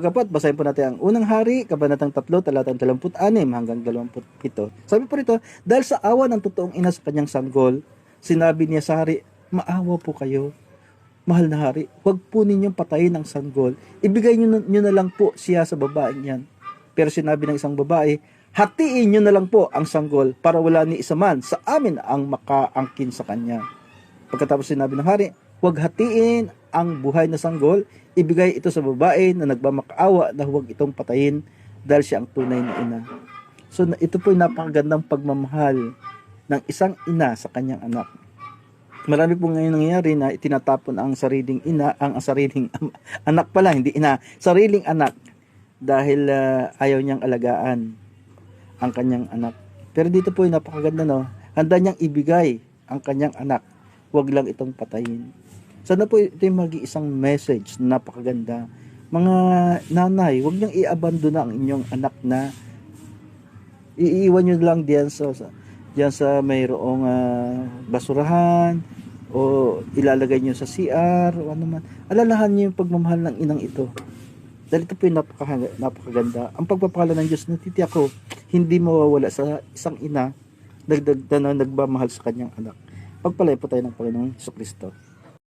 Kapat, basahin po natin ang unang hari, kabanatang 3, talatang 26 hanggang 27. Sabi po rito, dahil sa awa ng totoong ina sa kanyang sanggol, sinabi niya sa hari, maawa po kayo. Mahal na hari, huwag po ninyong patayin ang sanggol. Ibigay nyo na, nyo na lang po siya sa babaeng yan. Pero sinabi ng isang babae, hatiin nyo na lang po ang sanggol para wala ni isa man sa amin ang makaangkin sa kanya. Pagkatapos sinabi ng hari, huwag hatiin ang buhay na sanggol, ibigay ito sa babae na nagmamakaawa na huwag itong patayin dahil siya ang tunay na ina. So ito po yung napakagandang pagmamahal ng isang ina sa kanyang anak. Marami po ngayon nangyayari na itinatapon ang sariling ina, ang, sariling anak pala, hindi ina, sariling anak dahil ah, ayaw niyang alagaan ang kanyang anak. Pero dito po yung napakaganda no, handa niyang ibigay ang kanyang anak, huwag lang itong patayin. Sana po ito yung mag-iisang message na napakaganda. Mga nanay, huwag niyang i-abandon ang inyong anak na iiwan nyo lang diyan sa, diyan sa mayroong ah, basurahan o ilalagay nyo sa CR o ano man. Alalahan niyo yung pagmamahal ng inang ito. Dahil ito po yung napaka, napakaganda. Ang pagpapakala ng Diyos, natitiyak ko, hindi mawawala sa isang ina nagdagda na nagmamahal sa kanyang anak. Pagpalay po tayo ng Panginoong Kristo.